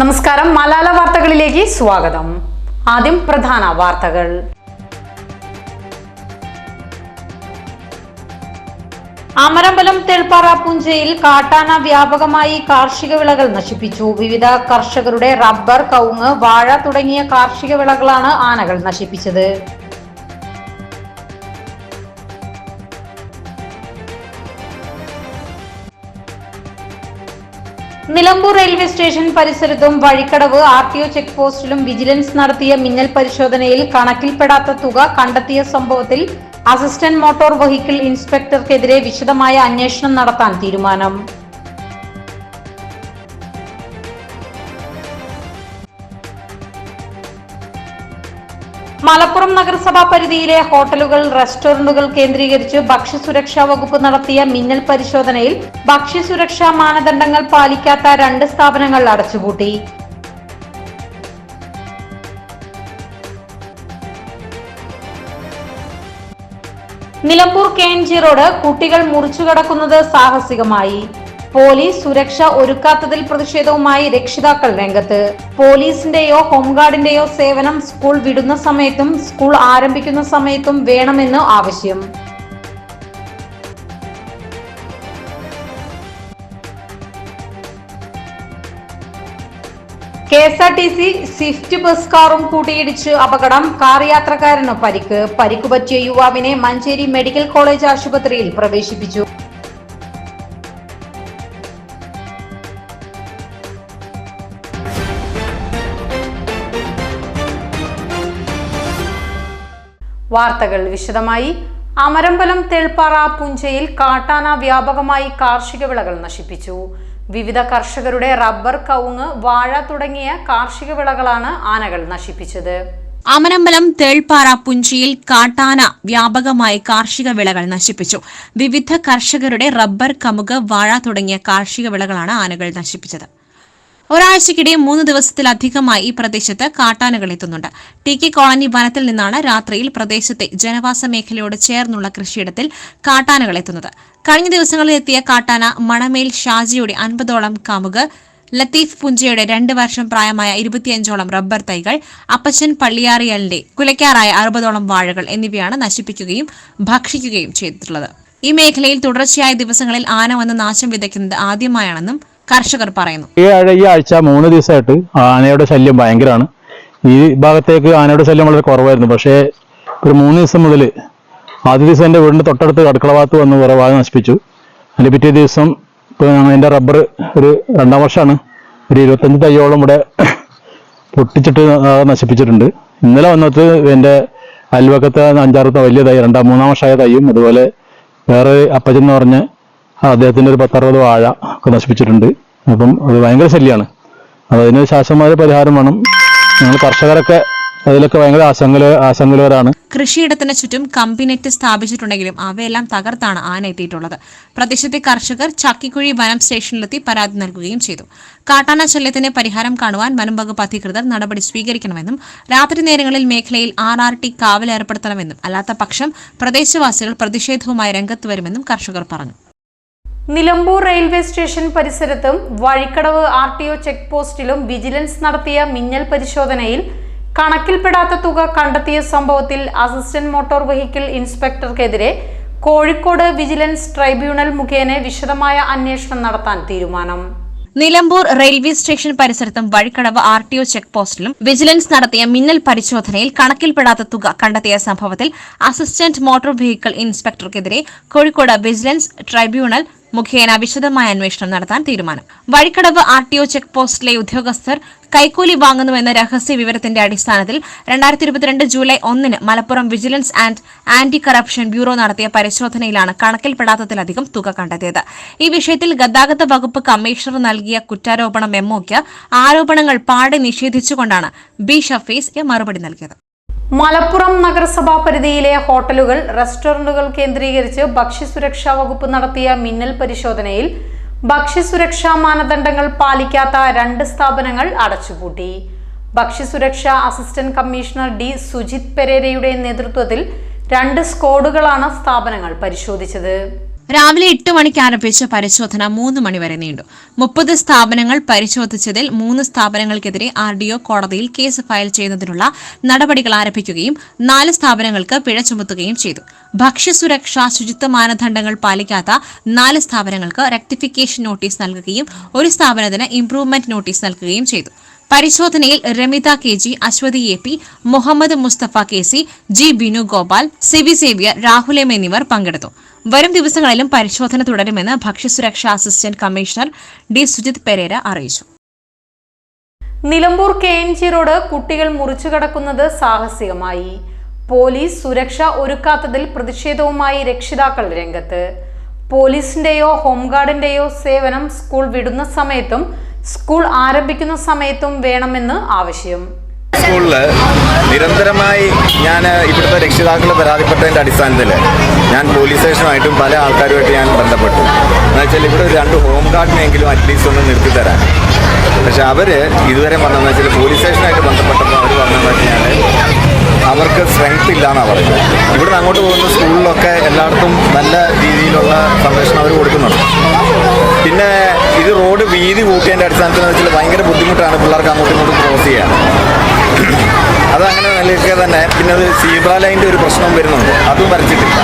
നമസ്കാരം. മലാല വാർത്തകളിലേക്ക് സ്വാഗതം. ആദ്യം പ്രധാന വാർത്തകൾ. അമരമ്പലം തെൾപ്പാറ പുഞ്ചയിൽ കാട്ടാന വ്യാപകമായി കാർഷിക വിളകൾ നശിപ്പിച്ചു. വിവിധ കർഷകരുടെ റബ്ബർ കവുങ്ങ് വാഴ തുടങ്ങിയ കാർഷിക വിളകളാണ് ആനകൾ നശിപ്പിച്ചത്. നിലമ്പൂർ റെയിൽവേ സ്റ്റേഷൻ പരിസരത്തും Vazhikkadavu R T O check പോസ്റ്റിലും vigilance നടത്തിയ മിന്നൽ പരിശോധനയിൽ കണക്കിൽപ്പെടാത്ത തുക കണ്ടെത്തിയ സംഭവത്തിൽ അസിസ്റ്റന്റ് മോട്ടോർ വെഹിക്കിൾ ഇൻസ്പെക്ടർക്കെതിരെ വിശദമായ അന്വേഷണം നടത്താൻ തീരുമാനം. മലപ്പുറം നഗരസഭാ പരിധിയിലെ ഹോട്ടലുകൾ റെസ്റ്റോറന്റുകൾ കേന്ദ്രീകരിച്ച് ഭക്ഷ്യസുരക്ഷാ വകുപ്പ് നടത്തിയ മിന്നൽ പരിശോധനയിൽ ഭക്ഷ്യസുരക്ഷാ മാനദണ്ഡങ്ങൾ പാലിക്കാത്ത രണ്ട് സ്ഥാപനങ്ങൾ അടച്ചുപൂട്ടി. Nilambur K N G road കുട്ടികൾ മുറിച്ചു കടക്കുന്നത് സാഹസികമായി. പോലീസ് സുരക്ഷ ഒരുക്കാത്തതിൽ പ്രതിഷേധവുമായി രക്ഷിതാക്കൾ രംഗത്ത്. പോലീസിന്റെയോ ഹോംഗാർഡിന്റെയോ സേവനം സ്കൂൾ വിടുന്ന സമയത്തും സ്കൂൾ ആരംഭിക്കുന്ന സമയത്തും വേണമെന്ന് ആവശ്യം. K S R T C swift bus കാറും കൂട്ടിയിടിച്ച് അപകടം. കാർ യാത്രക്കാരന് പരിക്ക്. പരിക്കുപറ്റിയ യുവാവിനെ മഞ്ചേരി മെഡിക്കൽ കോളേജ് ആശുപത്രിയിൽ പ്രവേശിപ്പിച്ചു. വാർത്തകൾ വിശദമായി. അമരമ്പലം തെൾപ്പാറ പുഞ്ചയിൽ കാട്ടാന വ്യാപകമായി കാർഷിക വിളകൾ നശിപ്പിച്ചു. വിവിധ കർഷകരുടെ റബ്ബർ കവുങ്ങ് വാഴ തുടങ്ങിയ കാർഷിക വിളകളാണ് ആനകൾ നശിപ്പിച്ചത്. അമരമ്പലം തേൾപ്പാറ പുഞ്ചിയിൽ കാട്ടാന വ്യാപകമായി കാർഷിക വിളകൾ നശിപ്പിച്ചു. വിവിധ കർഷകരുടെ റബ്ബർ കമുക് വാഴ തുടങ്ങിയ കാർഷിക വിളകളാണ് ആനകൾ നശിപ്പിച്ചത്. ഒരാഴ്ചക്കിടെ മൂന്ന് ദിവസത്തിലധികമായി ഈ പ്രദേശത്ത് കാട്ടാനകൾ എത്തുന്നുണ്ട്. ടി കെ കോളനി വനത്തിൽ നിന്നാണ് രാത്രിയിൽ പ്രദേശത്തെ ജനവാസ മേഖലയോട് ചേർന്നുള്ള കൃഷിയിടത്തിൽ കാട്ടാനകൾ എത്തുന്നത്. കഴിഞ്ഞ ദിവസങ്ങളിൽ എത്തിയ കാട്ടാന മണമേൽ ഷാജിയുടെ അൻപതോളം കാമുക് ലത്തീഫ് പുഞ്ചയുടെ രണ്ട് വർഷം പ്രായമായ ഇരുപത്തിയഞ്ചോളം റബ്ബർ തൈകൾ അപ്പച്ചൻ പള്ളിയാറിയലിന്റെ കുലയ്ക്കാറായ അറുപതോളം വാഴകൾ എന്നിവയാണ് നശിപ്പിക്കുകയും ഭക്ഷിക്കുകയും ചെയ്തിട്ടുള്ളത്. ഈ മേഖലയിൽ തുടർച്ചയായ ദിവസങ്ങളിൽ ആന വന്ന് നാശം വിതയ്ക്കുന്നത് ആദ്യമായാണെന്നും കർഷകർ പറയുന്നു. ഈ ആഴ ആഴ്ച മൂന്ന് ദിവസമായിട്ട് ആനയുടെ ശല്യം ഭയങ്കരമാണ്. ഈ ഭാഗത്തേക്ക് ആനയുടെ ശല്യം വളരെ കുറവായിരുന്നു. പക്ഷേ ഒരു മൂന്ന് ദിവസം മുതൽ ആദ്യ ദിവസം എന്റെ വീടിന്റെ തൊട്ടടുത്ത് അടുക്കള ഭാഗത്ത് വന്ന് കുറേ നശിപ്പിച്ചു. അതിന്റെ പിറ്റേ ദിവസം ഇപ്പോൾ എന്റെ റബ്ബർ ഒരു രണ്ടാം വർഷമാണ്. ഒരു ഇരുപത്തഞ്ച് തയ്യോളം ഇവിടെ പൊട്ടിച്ചിട്ട് നശിപ്പിച്ചിട്ടുണ്ട്. ഇന്നലെ വന്നത് എന്റെ അയൽവക്കത്തെ അഞ്ചാറത്തെ വലിയ തൈ രണ്ടാം മൂന്നാം വർഷമായ തൈയും അതുപോലെ വേറെ അപ്പച്ചൻ എന്ന് പറഞ്ഞ അദ്ദേഹത്തിന്റെ ഒരു പത്തറുപത് വാഴ ഒക്കെ നശിപ്പിച്ചിട്ടുണ്ട്. അപ്പം അത് ഭയങ്കര ശല്യമാണ് അപ്പം അതിന് ശാശ്വതമായ പരിഹാരം വേണം. ഞങ്ങൾ കർഷകരൊക്കെ അതിലൊക്കെ ഭയങ്കര ആശങ്കല ആശങ്കലവരാണ് കൃഷിയിടത്തിന് ചുറ്റും കമ്പിനെറ്റ് സ്ഥാപിച്ചിട്ടുണ്ടെങ്കിലും അവയെല്ലാം തകർത്താണ് ആന എത്തിയിട്ടുള്ളത്. പ്രദേശത്തെ കർഷകർ ചക്കിക്കുഴി വനം സ്റ്റേഷനിലെത്തി പരാതി നൽകുകയും ചെയ്തു. കാട്ടാന ശല്യത്തിന് പരിഹാരം കാണുവാൻ വനം വകുപ്പ് അധികൃതർ നടപടി സ്വീകരിക്കണമെന്നും രാത്രി നേരങ്ങളിൽ മേഖലയിൽ ആർ ആർ ടി കാവൽ ഏർപ്പെടുത്തണമെന്നും അല്ലാത്ത പക്ഷം പ്രദേശവാസികൾ പ്രതിഷേധവുമായി രംഗത്ത് വരുമെന്നും കർഷകർ പറഞ്ഞു. നിലമ്പൂർ റെയിൽവേ സ്റ്റേഷൻ പരിസരത്തും Vazhikkadavu R T O check പോസ്റ്റിലും vigilance നടത്തിയ മിന്നൽ പരിശോധനയിൽ കണക്കിൽപ്പെടാത്ത തുക കണ്ടെത്തിയ സംഭവത്തിൽ അസിസ്റ്റന്റ് മോട്ടോർ വെഹിക്കിൾ ഇൻസ്പെക്ടർക്കെതിരെ കോഴിക്കോട് വിജിലൻസ് ട്രൈബ്യൂണൽ മുഖേന വിശദമായ അന്വേഷണം നടത്താൻ തീരുമാനം. നിലമ്പൂർ റെയിൽവേ സ്റ്റേഷൻ പരിസരത്തും Vazhikkadavu R T O check പോസ്റ്റിലും vigilance നടത്തിയ മിന്നൽ പരിശോധനയിൽ കണക്കിൽപ്പെടാത്ത തുക കണ്ടെത്തിയ സംഭവത്തിൽ അസിസ്റ്റന്റ് മോട്ടോർ വെഹിക്കിൾ ഇൻസ്പെക്ടർക്കെതിരെ കോഴിക്കോട് വിജിലൻസ് ട്രൈബ്യൂണൽ മുഖേന വിശദമായ അന്വേഷണം നടത്താൻ തീരുമാനം. Vazhikkadavu R T O check പോസ്റ്റിലെ ഉദ്യോഗസ്ഥർ കൈക്കൂലി വാങ്ങുന്നുവെന്ന രഹസ്യ വിവരത്തിന്റെ അടിസ്ഥാനത്തിൽ രണ്ടായിരത്തി ഇരുപത്തിരണ്ട് ജൂലൈ ഒന്നിന് Malappuram vigilance and anti corruption bureau നടത്തിയ പരിശോധനയിലാണ് കണക്കിൽപ്പെടാത്തതിലധികം തുക കണ്ടെത്തിയത്. ഈ വിഷയത്തിൽ ഗതാഗത വകുപ്പ് കമ്മീഷണർ നൽകിയ കുറ്റാരോപണ മെമ്മോയ്ക്ക് ആരോപണങ്ങൾ പാടെ നിഷേധിച്ചുകൊണ്ടാണ് ബി ഷഫീസ് മറുപടി നൽകിയത്. മലപ്പുറം നഗരസഭാ പരിധിയിലെ ഹോട്ടലുകൾ റെസ്റ്റോറന്റുകൾ കേന്ദ്രീകരിച്ച് ഭക്ഷ്യസുരക്ഷാ വകുപ്പ് നടത്തിയ മിന്നൽ പരിശോധനയിൽ ഭക്ഷ്യസുരക്ഷാ മാനദണ്ഡങ്ങൾ പാലിക്കാത്ത രണ്ട് സ്ഥാപനങ്ങൾ അടച്ചുപൂട്ടി. ഭക്ഷ്യസുരക്ഷാ അസിസ്റ്റന്റ് കമ്മീഷണർ ഡി സുജിത് പെരേരയുടെ നേതൃത്വത്തിൽ രണ്ട് സ്ക്വാഡുകളാണ് സ്ഥാപനങ്ങൾ പരിശോധിച്ചത്. രാവിലെ എട്ട് മണിക്ക് ആരംഭിച്ച പരിശോധന മൂന്ന് മണിവരെ നീണ്ടു. മുപ്പത് സ്ഥാപനങ്ങൾ പരിശോധിച്ചതിൽ മൂന്ന് സ്ഥാപനങ്ങൾക്കെതിരെ ആർ ഡി ഒ കോടതിയിൽ കേസ് ഫയൽ ചെയ്യുന്നതിനുള്ള നടപടികൾ ആരംഭിക്കുകയും നാല് സ്ഥാപനങ്ങൾക്ക് പിഴ ചുമത്തുകയും ചെയ്തു. ഭക്ഷ്യസുരക്ഷ ശുചിത്വ മാനദണ്ഡങ്ങൾ പാലിക്കാത്ത നാല് സ്ഥാപനങ്ങൾക്ക് റെക്ടിഫിക്കേഷൻ നോട്ടീസ് നൽകുകയും ഒരു സ്ഥാപനത്തിന് ഇംപ്രൂവ്മെന്റ് നോട്ടീസ് നൽകുകയും ചെയ്തു. പരിശോധനയിൽ Ramitha K G Aswathi A P Muhammad Mustafa K C G Binu Gopal C V Xavier Rahul M എന്നിവർ പങ്കെടുത്തു. വരും ദിവസങ്ങളിലും പരിശോധന തുടരുമെന്ന് ഭക്ഷ്യസുരക്ഷാ assistant commissioner D Sujith Pereira അറിയിച്ചു. Nilambur K N G road കുട്ടികൾ മുറിച്ചു കടക്കുന്നത് സാഹസികമായി. പോലീസ് സുരക്ഷ ഒരുക്കാത്തതിൽ പ്രതിഷേധവുമായി രക്ഷിതാക്കൾ രംഗത്ത്. പോലീസിന്റെയോ ഹോംഗാർഡിന്റെയോ സേവനം സ്കൂൾ വിടുന്ന സമയത്തും സ്കൂൾ ആരംഭിക്കുന്ന സമയത്തും വേണമെന്ന് ആവശ്യം. സ്കൂളിൽ നിരന്തരമായി ഞാൻ ഇവിടുത്തെ രക്ഷിതാക്കൾ പരാതിപ്പെട്ടതിന്റെ അടിസ്ഥാനത്തിൽ ഞാൻ പോലീസ് സ്റ്റേഷനുമായിട്ടും പല ആൾക്കാരുമായിട്ട് ഞാൻ ബന്ധപ്പെട്ടു. എന്നു വെച്ചാൽ ഇവിടെ ഒരു രണ്ട് ഹോം ഗാർഡിനെങ്കിലും അറ്റ്ലീസ്റ്റ് ഒന്ന് നിർത്തി തരാൻ. പക്ഷെ അവർ ഇതുവരെ പറഞ്ഞതെന്ന് വെച്ചാൽ പോലീസ് സ്റ്റേഷനായിട്ട് ബന്ധപ്പെട്ടപ്പോൾ അവർ പറഞ്ഞതെന്ന് വെച്ചാൽ അവർക്ക് സ്ട്രെങ്ത് ഇല്ല എന്നാണ് പറഞ്ഞത്. ഇവിടുന്ന് അങ്ങോട്ട് പോകുന്ന സ്കൂളിലൊക്കെ എല്ലായിടത്തും നല്ല രീതിയിലുള്ള സംരക്ഷണം അവർ കൊടുക്കുന്നുണ്ട്. പിന്നെ ഇത് റോഡ് വീതി കൂട്ടിയതിന്റെ അടിസ്ഥാനത്തിൽ വെച്ചാൽ ഭയങ്കര ബുദ്ധിമുട്ടാണ് പിള്ളേർക്ക് അങ്ങോട്ടും ഇങ്ങോട്ടും ക്രോസ് ചെയ്യാൻ. അതങ്ങനെ നിലയ്ക്ക് തന്നെ. പിന്നെ അത് സീബ്ര ലൈന്റെ ഒരു പ്രശ്നം വരുന്നുണ്ട്. അതും വരച്ചിട്ടില്ല.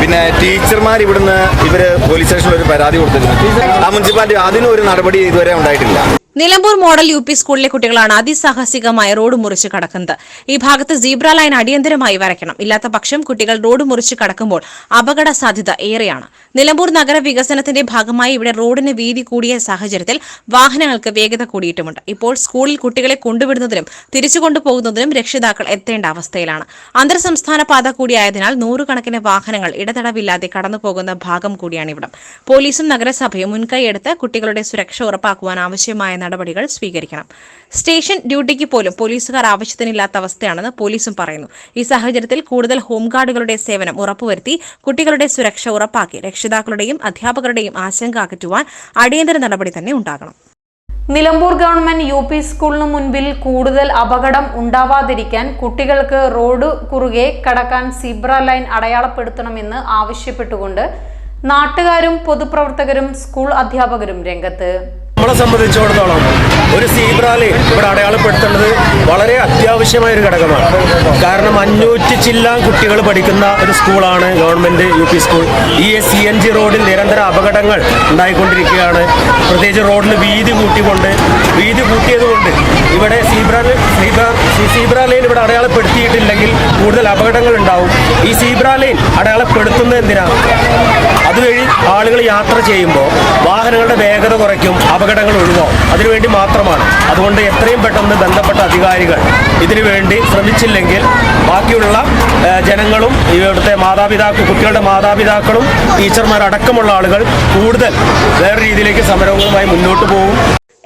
പിന്നെ ടീച്ചർമാർ ഇവിടുന്ന് ഇവർ പോലീസ് സ്റ്റേഷനിൽ ഒരു പരാതി കൊടുത്തിരുന്നു. ആ മുനിസിപ്പാലിറ്റി അതിനും ഒരു നടപടി ഇതുവരെ ഉണ്ടായിട്ടില്ല. നിലമ്പൂർ മോഡൽ യു പി സ്കൂളിലെ കുട്ടികളാണ് അതിസാഹസികമായ റോഡ് മുറിച്ച് കടക്കുന്നത്. ഈ ഭാഗത്ത് സീബ്ര ലൈൻ അടിയന്തരമായി വരയ്ക്കണം. ഇല്ലാത്ത പക്ഷം കുട്ടികൾ റോഡ് മുറിച്ച് കടക്കുമ്പോൾ അപകട സാധ്യത ഏറെയാണ്. നിലമ്പൂർ നഗര വികസനത്തിന്റെ ഭാഗമായി ഇവിടെ റോഡിന് വീതി കൂടിയ സാഹചര്യത്തിൽ വാഹനങ്ങൾക്ക് വേഗത കൂടിയിട്ടുമുണ്ട്. ഇപ്പോൾ സ്കൂളിൽ കുട്ടികളെ കൊണ്ടുവിടുന്നതിനും തിരിച്ചു കൊണ്ടുപോകുന്നതിനും രക്ഷിതാക്കൾ എത്തേണ്ട അവസ്ഥയിലാണ്. അന്തർ സംസ്ഥാന പാത കൂടിയായതിനാൽ നൂറുകണക്കിന് വാഹനങ്ങൾ ഇടതടവില്ലാതെ കടന്നുപോകുന്ന ഭാഗം കൂടിയാണ് ഇവിടം പോലീസും നഗരസഭയും മുൻകൈയെടുത്ത് കുട്ടികളുടെ സുരക്ഷ ഉറപ്പാക്കുവാൻ ആവശ്യമായ നടപടികൾ സ്വീകരിക്കണം. സ്റ്റേഷൻ ഡ്യൂട്ടിക്ക് പോലും പോലീസുകാർ ആവശ്യത്തിനില്ലാത്ത അവസ്ഥയാണെന്ന് പോലീസും പറയുന്നു. ഈ സാഹചര്യത്തിൽ കൂടുതൽ ഹോംഗാർഡുകളുടെ സേവനം ഉറപ്പുവരുത്തി കുട്ടികളുടെ സുരക്ഷ ഉറപ്പാക്കി രക്ഷിതാക്കളുടെയും അധ്യാപകരുടെയും ആശങ്ക അകറ്റുവാൻ അടിയന്തര നടപടി തന്നെ ഉണ്ടാകണം. നിലമ്പൂർ ഗവൺമെന്റ് യു പി സ്കൂളിന് മുൻപിൽ കൂടുതൽ അപകടം ഉണ്ടാവാതിരിക്കാൻ കുട്ടികൾക്ക് റോഡ് കുറുകെ കടക്കാൻ സിബ്ര ലൈൻ അടയാളപ്പെടുത്തണമെന്ന് ആവശ്യപ്പെട്ടുകൊണ്ട് നാട്ടുകാരും പൊതുപ്രവർത്തകരും സ്കൂൾ അധ്യാപകരും രംഗത്ത്. നമ്മളെ സംബന്ധിച്ചിടത്തോളം ഒരു സീബ്രാലി ഇവിടെ അടയാളപ്പെടുത്തേണ്ടത് വളരെ അത്യാവശ്യമായ ഒരു ഘടകമാണ്. കാരണം അഞ്ഞൂറ്റി ചില്ലാൻ കുട്ടികൾ പഠിക്കുന്ന ഒരു സ്കൂളാണ് ഗവൺമെന്റ് യു പി സ്കൂൾ. ഈ സി എൻ ജി റോഡിൽ നിരന്തര അപകടങ്ങൾ ഉണ്ടായിക്കൊണ്ടിരിക്കുകയാണ്. പ്രത്യേകിച്ച് റോഡിന് വീതി കൂട്ടിക്കൊണ്ട് വീതി കൂട്ടിയത് കൊണ്ട് ഇവിടെ സീബ്ര സീബ്ര ലൈൻ ഇവിടെ അടയാളപ്പെടുത്തിയിട്ടില്ലെങ്കിൽ കൂടുതൽ അപകടങ്ങൾ ഉണ്ടാവും ഈ സീബ്ര ലൈൻ അടയാളപ്പെടുത്തുന്നത് എന്തിനാണ് അതുവഴി ആളുകൾ യാത്ര ചെയ്യുമ്പോൾ വാഹനങ്ങളുടെ വേഗത കുറയ്ക്കും അപകടങ്ങൾ ഒഴിവാവും. അതിനുവേണ്ടി മാത്രമാണ്. അതുകൊണ്ട് എത്രയും പെട്ടെന്ന് ബന്ധപ്പെട്ട അധികാരികൾ ഇതിനു വേണ്ടി ശ്രമിച്ചില്ലെങ്കിൽ ബാക്കിയുള്ള ജനങ്ങളും ഇവിടുത്തെ മാതാപിതാക്കൾ കുട്ടികളുടെ മാതാപിതാക്കളും ടീച്ചർമാരടക്കമുള്ള ആളുകൾ കൂടുതൽ വേറെ രീതിയിലേക്ക് സമരങ്ങളുമായി മുന്നോട്ട് പോകും.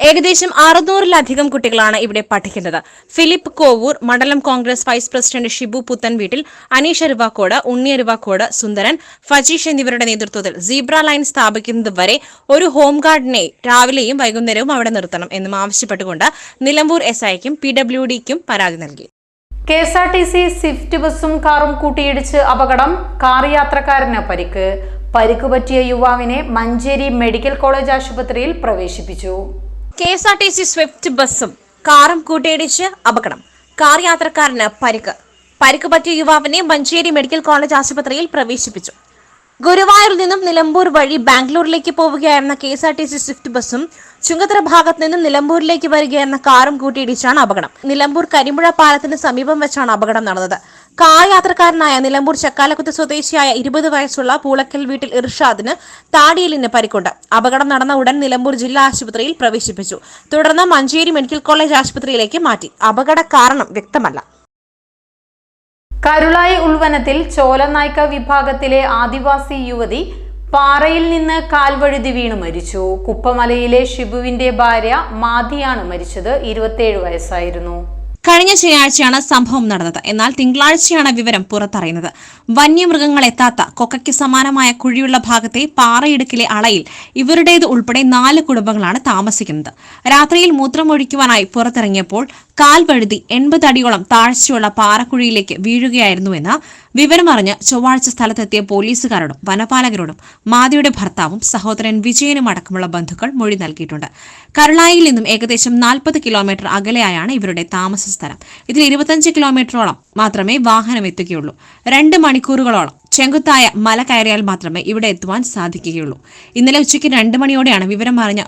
ഏകദേശം അറുന്നൂറിലധികം കുട്ടികളാണ് ഇവിടെ പഠിക്കുന്നത്. ഫിലിപ്പ് കോവൂർ മണ്ഡലം കോൺഗ്രസ് വൈസ് പ്രസിഡന്റ് ഷിബു പുത്തൻ വീട്ടിൽ അനീഷ് അരുവാക്കോട് ഉണ്ണി അരുവാക്കോട് സുന്ദരൻ ഫജീഷ് എന്നിവരുടെ നേതൃത്വത്തിൽ സീബ്ര ലൈൻ സ്ഥാപിക്കുന്നത് വരെ ഒരു ഹോം ഗാർഡിനെ രാവിലെയും വൈകുന്നേരവും അവിടെ നിർത്തണം എന്നും ആവശ്യപ്പെട്ടുകൊണ്ട് നിലമ്പൂർ എസ് ഐക്കും പി ഡബ്ല്യു ഡിക്കും പരാതി നൽകി. K S R T C swift ബസും കാറും കൂട്ടിയിടിച്ച് അപകടം. കാർ യാത്രക്കാരന് പരിക്ക് പരിക്കുപറ്റിയ യുവാവിനെ മഞ്ചേരി മെഡിക്കൽ കോളേജ് ആശുപത്രിയിൽ പ്രവേശിപ്പിച്ചു. K S R T C swift ബസ്സും കാറും കൂട്ടിയിടിച്ച് അപകടം. കാർ യാത്രക്കാരന് പരിക്ക്. പരിക്ക് പറ്റിയ യുവാവിനെ മഞ്ചേരി മെഡിക്കൽ കോളേജ് ആശുപത്രിയിൽ പ്രവേശിപ്പിച്ചു. ഗുരുവായൂരിൽ നിന്നും നിലമ്പൂർ വഴി ബാംഗ്ലൂരിലേക്ക് പോവുകയായിരുന്ന K S R T C swift ബസ്സും ചുങ്കത്തറ ഭാഗത്ത് നിന്നും നിലമ്പൂരിലേക്ക് വരികയായിരുന്ന കാറും കൂട്ടിയിടിച്ചാണ് അപകടം. നിലമ്പൂർ കരിമ്പുഴ പാലത്തിന് സമീപം വെച്ചാണ് അപകടം നടന്നത്. കാർ യാത്രക്കാരനായ നിലമ്പൂർ ചക്കാലക്കുത്ത് സ്വദേശിയായ ഇരുപത് വയസ്സുള്ള പൂളക്കൽ വീട്ടിൽ ഇർഷാദിന് താടിയലിന് പരിക്കുണ്ട്. അപകടം നടന്ന ഉടൻ നിലമ്പൂർ ജില്ലാ ആശുപത്രിയിൽ പ്രവേശിപ്പിച്ചു. തുടർന്ന് മഞ്ചേരി മെഡിക്കൽ കോളേജ് ആശുപത്രിയിലേക്ക് മാറ്റി. അപകട കാരണം വ്യക്തമല്ല. കരുളായി ഉൾവനത്തിൽ ചോലനായ്ക്ക വിഭാഗത്തിലെ ആദിവാസി യുവതി പാറയിൽ നിന്ന് കാൽവഴുതി വീണു മരിച്ചു. കുപ്പമലയിലെ ഷിബുവിന്റെ ഭാര്യ മാതിയാണ് മരിച്ചത്. ഇരുപത്തിയേഴ് വയസ്സായിരുന്നു. കഴിഞ്ഞ ശനിയാഴ്ചയാണ് സംഭവം നടന്നത്. എന്നാൽ തിങ്കളാഴ്ചയാണ് വിവരം പുറത്തറിയുന്നത്. വന്യമൃഗങ്ങൾ എത്താത്ത കൊക്കയ്ക്ക് സമാനമായ കുഴിയുള്ള ഭാഗത്തെ പാറയിടുക്കിലെ അളയിൽ ഇവരുടേത് ഉൾപ്പെടെ നാല് കുടുംബങ്ങളാണ് താമസിക്കുന്നത്. രാത്രിയിൽ മൂത്രമൊഴിക്കുവാനായി പുറത്തിറങ്ങിയപ്പോൾ കാൽ വഴുതി എൺപത് താഴ്ചയുള്ള പാറക്കുഴിയിലേക്ക് വീഴുകയായിരുന്നുവെന്ന് വിവരമറിഞ്ഞ് ചൊവ്വാഴ്ച സ്ഥലത്തെത്തിയ പോലീസുകാരോടും വനപാലകരോടും മാതയുടെ ഭർത്താവും സഹോദരൻ വിജയനും അടക്കമുള്ള ബന്ധുക്കൾ മൊഴി നൽകിയിട്ടുണ്ട്. കരുളായിൽ നിന്നും ഏകദേശം നാൽപ്പത് കിലോമീറ്റർ അകലെയായാണ് ഇവരുടെ താമസ സ്ഥലം. ഇതിൽ ഇരുപത്തഞ്ച് കിലോമീറ്ററോളം മാത്രമേ വാഹനം എത്തുകയുള്ളൂ. രണ്ട് മണിക്കൂറുകളോളം ചെങ്കുത്തായ മല കയറിയാൽ മാത്രമേ ഇവിടെ എത്തുവാൻ സാധിക്കുകയുള്ളൂ. ഇന്നലെ ഉച്ചയ്ക്ക് രണ്ട് മണിയോടെയാണ് വിവരം അറിഞ്ഞ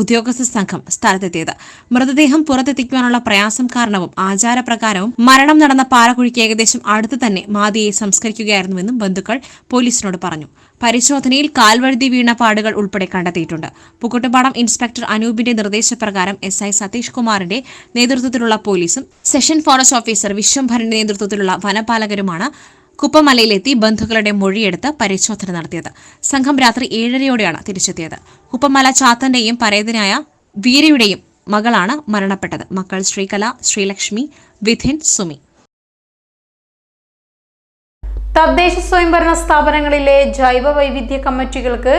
ഉദ്യോഗസ്ഥ സംഘം സ്ഥലത്തെത്തിയത്. മൃതദേഹം പുറത്തെത്തിക്കുവാനുള്ള പ്രയാസം കാരണവും ആചാരപ്രകാരവും മരണം നടന്ന പാലക്കുഴിക്ക് ഏകദേശം അടുത്ത് തന്നെ മാതിയെ സംസ്കരിക്കുകയായിരുന്നുവെന്നും ബന്ധുക്കൾ പോലീസിനോട് പറഞ്ഞു. പരിശോധനയിൽ കാൽവഴുതി വീണ പാടുകൾ ഉൾപ്പെടെ കണ്ടെത്തിയിട്ടുണ്ട്. പുക്കുട്ടുപാടം ഇൻസ്പെക്ടർ അനൂപിന്റെ നിർദ്ദേശപ്രകാരം എസ് ഐ സതീഷ് കുമാറിന്റെ നേതൃത്വത്തിലുള്ള പോലീസും സെഷൻ ഫോറസ്റ്റ് ഓഫീസർ വിശ്വംഭരന്റെ നേതൃത്വത്തിലുള്ള വനപാലകരുമാണ് കുപ്പമലയിലെത്തി ബന്ധുക്കളുടെ മൊഴിയെടുത്ത് പരിശോധന നടത്തിയത്. സംഘം രാത്രി ഏഴരയോടെയാണ് തിരിച്ചെത്തിയത്. കുപ്പമല ചാത്തന്റെയും പരേതനായ വീരയുടെയും മകളാണ് മരണപ്പെട്ടത്. മക്കൾ ശ്രീകല ശ്രീലക്ഷ്മി വിധിൻ സുമി. തദ്ദേശ സ്വയംഭരണ സ്ഥാപനങ്ങളിലെ ജൈവ വൈവിധ്യ കമ്മിറ്റികൾക്ക്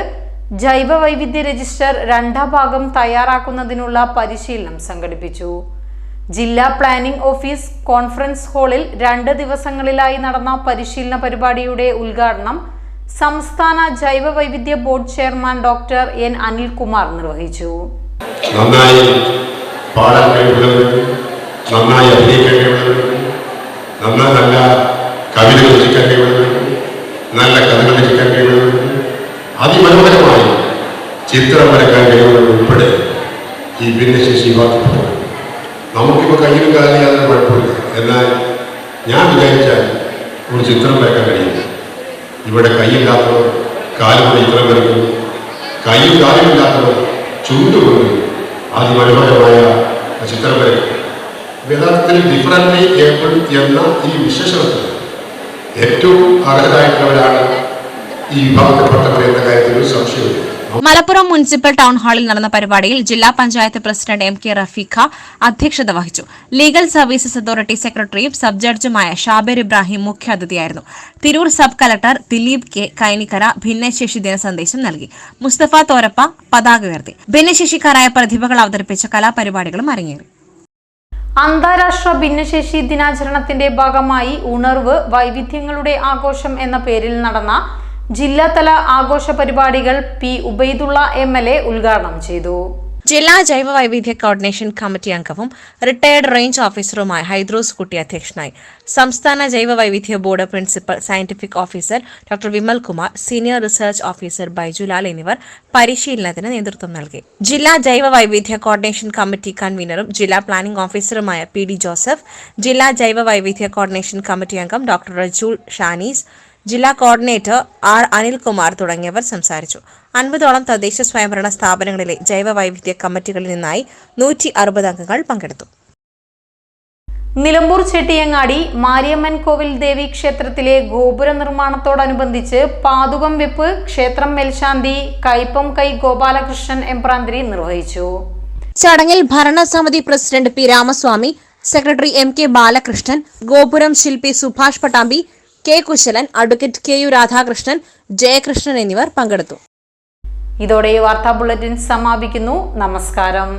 ജൈവ വൈവിധ്യ രജിസ്റ്റർ രണ്ടാം ഭാഗം തയ്യാറാക്കുന്നതിനുള്ള പരിശീലനം സംഘടിപ്പിച്ചു. ജില്ലാ പ്ലാനിംഗ് ഓഫീസ് കോൺഫറൻസ് ഹാളിൽ രണ്ട് ദിവസങ്ങളിലായി നടന്ന പരിശീലന പരിപാടിയുടെ ഉദ്ഘാടനം സംസ്ഥാന ജൈവ വൈവിധ്യ board chairman doctor N Anilkumar നിർവഹിച്ചു. നന്നായി നല്ല നല്ല അതിമനോഹരമായി ചിത്രം വരക്കാൻ കഴിവുള്ളവർ ഉൾപ്പെടെ ഈ ഭിന്നശേഷി വിഭാഗത്തിൽപ്പെട്ടവർ നമുക്കിപ്പോൾ കയ്യിലും കാലം യാതൊരു കുഴപ്പമില്ല. എന്നാൽ ഞാൻ വിചാരിച്ചാൽ ഒരു ചിത്രം വരയ്ക്കാൻ കഴിയില്ല ഇവിടെ കൈയില്ലാത്തവർ കാലുകൊണ്ട് ചിത്രം വരയ്ക്കുന്നു കൈയും കാലുമില്ലാത്തവർ ചുണ്ടുകൊണ്ട് അതിമനോഹരമായ ചിത്രം വരയ്ക്കും. യഥാർത്ഥത്തിൽ ഡിഫറന്റ്ലി ഏബിൾ എന്ന ഈ വിശേഷണത്തിൽ ഏറ്റവും അർഹരായിട്ടുള്ളവരാണ് ഈ വിഭാഗത്തിൽപ്പെട്ടവർ എന്ന കാര്യത്തിൽ ഒരു സംശയമില്ല മലപ്പുറം മുനിസിപ്പൽ ടൗൺ ഹാളിൽ നടന്ന പരിപാടിയിൽ ജില്ലാ panchayat president M K Rafeeqa അധ്യക്ഷത വഹിച്ചു. ലീഗൽ സർവീസസ് അതോറിറ്റി സെക്രട്ടറിയും സബ് ജഡ്ജുമായ Shabir Ibrahim മുഖ്യാതിഥിയായിരുന്നു Tirur sub collector Dileep K Kainikkara ഭിന്നശേഷി ദിന സന്ദേശം നൽകി. മുസ്തഫ തോരപ്പ പതാക ഉയർത്തി. ഭിന്നശേഷിക്കാരായ പ്രതിഭകൾ അവതരിപ്പിച്ച കലാപരിപാടികളും അരങ്ങേറി. അന്താരാഷ്ട്ര ഭിന്നശേഷി ദിനാചരണത്തിന്റെ ഭാഗമായി ഉണർവ് വൈവിധ്യങ്ങളുടെ ആഘോഷം എന്ന പേരിൽ നടന്ന ജില്ലാതല ആഘോഷ പരിപാടികൾ P Ubaidulla M L A ഉദ്ഘാടനം ചെയ്തു. ജില്ലാ ജൈവ വൈവിധ്യ കോർഡിനേഷൻ കമ്മിറ്റി അംഗവും റിട്ടയർഡ് റേഞ്ച് ഓഫീസറുമായ ഹൈദ്രോസ് കുട്ടി അധ്യക്ഷനായി. സംസ്ഥാന ജൈവ വൈവിധ്യ board principal scientific officer doctor Vimal Kumar senior research officer Baijulal എന്നിവർ പരിശീലനത്തിന് നേതൃത്വം നൽകി. ജില്ലാ ജൈവ വൈവിധ്യ കോർഡിനേഷൻ കമ്മിറ്റി കൺവീനറും ജില്ലാ പ്ലാനിംഗ് ഓഫീസറുമായ പി ഡി ജോസഫ് ജില്ലാ ജൈവ വൈവിധ്യ കോർഡിനേഷൻ കമ്മിറ്റി അംഗം ഡോക്ടർ റജൂൾ ഷാനീസ് ജില്ലാ കോർഡിനേറ്റർ ആർ അനിൽകുമാർ തുടങ്ങിയവർ സംസാരിച്ചു. അൻപതോളം തദ്ദേശ സ്വയംഭരണ സ്ഥാപനങ്ങളിലെ ജൈവ വൈവിധ്യ കമ്മിറ്റികളിൽ നിന്നായി നൂറ്റി അറുപത് അംഗങ്ങൾ പങ്കെടുത്തു. നിലമ്പൂർ ചെട്ടിയങ്ങാടി മാരിയമ്മൻ കോവിൽ ദേവി ക്ഷേത്രത്തിലെ ഗോപുര നിർമ്മാണത്തോടനുബന്ധിച്ച് പാതുകം വെപ്പ് ക്ഷേത്രം മേൽശാന്തി കൈപ്പം കൈ ഗോപാലകൃഷ്ണൻ എംപ്രാന്തിരി നിർവഹിച്ചു. ചടങ്ങിൽ ഭരണസമിതി president P Ramaswamy secretary M K Balakrishnan ഗോപുരം ശില്പി Subhash Pattambi K Kushalan advocate K U Radhakrishnan Jayakrishnan എന്നിവർ പങ്കെടുത്തു. ഇതോടെ ഈ വാർത്താ ബുള്ളറ്റിൻ സമാപിക്കുന്നു. നമസ്കാരം.